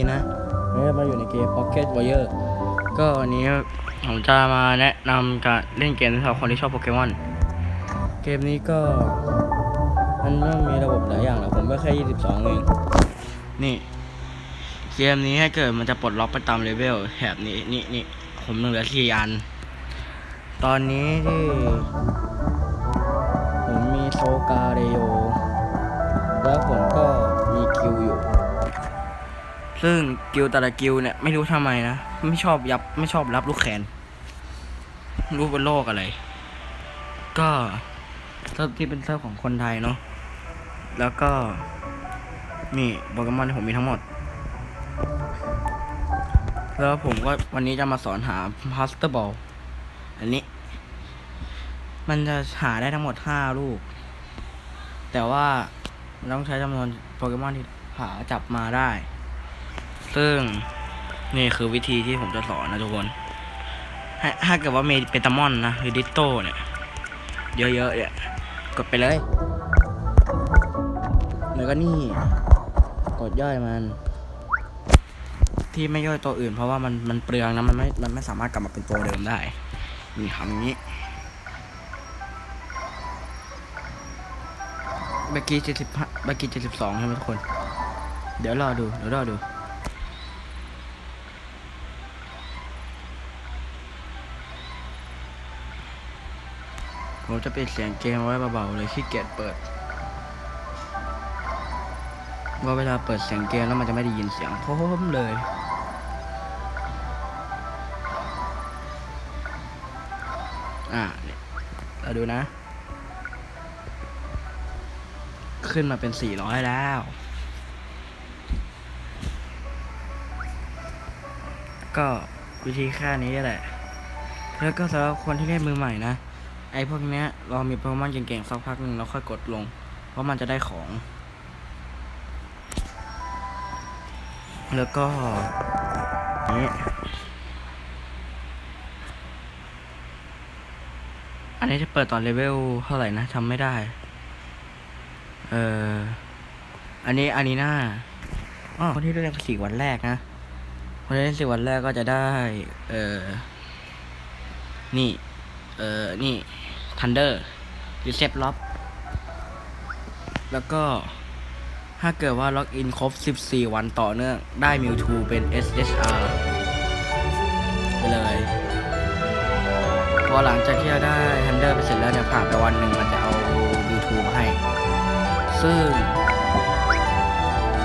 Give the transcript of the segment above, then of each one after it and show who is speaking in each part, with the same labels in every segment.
Speaker 1: ดีนะวันนี้เรามาอยู่ในเกม Pocket Warrior ก็วันนี้ผมจะมาแนะนำการเล่นเกมสำหรับคนที่ชอบโปเกมอน เกมนี้ก็ มันไม่มีระบบหลายอย่างหรอกผมก็แค่ 22 เอง นี่ เกมนี้ให้เกิดมันจะปลดล็อกไปตามเลเวลแถบนี้ นี่นี่ผมเหลือสี่อัน ตอนนี้ที่ ผมมีโซกาเรโย แล้วผมก็มีคิวอยู่ ซึ่งกิลแต่ละกิลเนี่ยไม่รู้ทำไมนะ ไม่ชอบยับไม่ชอบรับลูกแขน รู้เป็นโรคอะไร ก็เซิร์ฟที่เป็นเซิร์ฟของคนไทยเนาะแล้วก็นี่โปเกมอนที่ผมมีทั้งหมด แล้วผมก็วันนี้จะมาสอนหาพาสเตอร์บอลอันนี้ มันจะหาได้ทั้งหมดห้าลูก แต่ว่าต้องใช้จำนวนโปเกมอนที่หาจับมาได้ ซึ่งนี่คือวิธีที่ผมจะสอนนะทุกคน ถ้าถ้าเกิดว่าเมเปตามอนนะ หรือดิโต้เนี่ย เยอะๆเนี่ย กดไปเลย แล้วก็นี่ กดย่อยมัน ที่ไม่ย่อยตัวอื่น เพราะว่ามันมันเปลืองนะมันไม่มันไม่สามารถกลับมาเป็นตัวเดิมได้ นี่ทำอย่างนี้เมื่อกี้เจ็ดสิบเมื่อกี้เจ็ดสิบสองใช่ไหมทุกคน เดี๋ยวรอดู เดี๋ยวรอดู ผมจะปิดเสียงเกมไว้เบาๆเลยขี้เกียจเปิดว่าเวลาเปิดเสียงเกมแล้วมันจะไม่ได้ยินเสียงพร้อมเลย อะเนี่ยเราดูนะ ขึ้นมาเป็น400แล้ว ก็วิธีค่นี้แหละ แล้วก็สำหรับคนที่เล่นมือใหม่นะ ไอ้พวกเนี้ยเรามีโปรแกมอนเก่งๆสักพักหนึ่งแล้วค่อยกดลง เพราะมันจะได้ของ แล้วก็นี้อันนี้จะเปิดตอนเลเวลเท่าไหร่นะจำไม่ได้ เอออันนี้อันนี้หน้าอ๋อคนที่เล่นสี่วันแรกนะคนที่เล่นสี่วันแรกก็จะได้ เออนี่ เออนี่ทันเดอร์รีเซปล็อบแล้วก็ถ้าเกิดว่าล็อกอินครบ 14 วันต่อเนื่อง ได้มิวทูเป็น SSR ไปเลย พอหลังจากที่เราได้ทันเดอร์ไปเสร็จแล้วเนี่ยผ่านไปวันหนึ่งมันจะเอามิวทูมาให้ ซึ่ง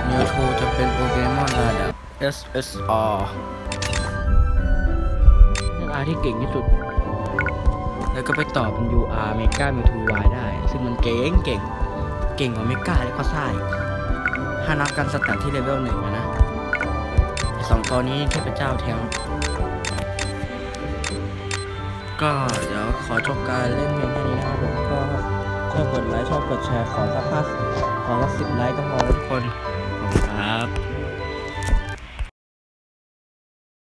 Speaker 1: มิวทูจะเป็นโปเกมอนระดับ SSR เป็นอาที่เก่งที่สุด แล้วก็ไปต่อเป็น UR Mega Mewtwo Y ได้ ซึ่งมันเก่งเก่งเก่งกว่าเมกาและก็ซ่าอีกถ้านับกันสแตทที่เลเวลหนึ่งอะนะสองตัวนี้เทพเจ้าแทงก็เดี๋ยวขอจบการเล่นเพียงแค่นี้นะครับผมก็ชอบกดไลค์ชอบกดแชร์ขอสักห้าขอสักสิบไลค์ก็พอแล้วทุกคนขอบคุณครับ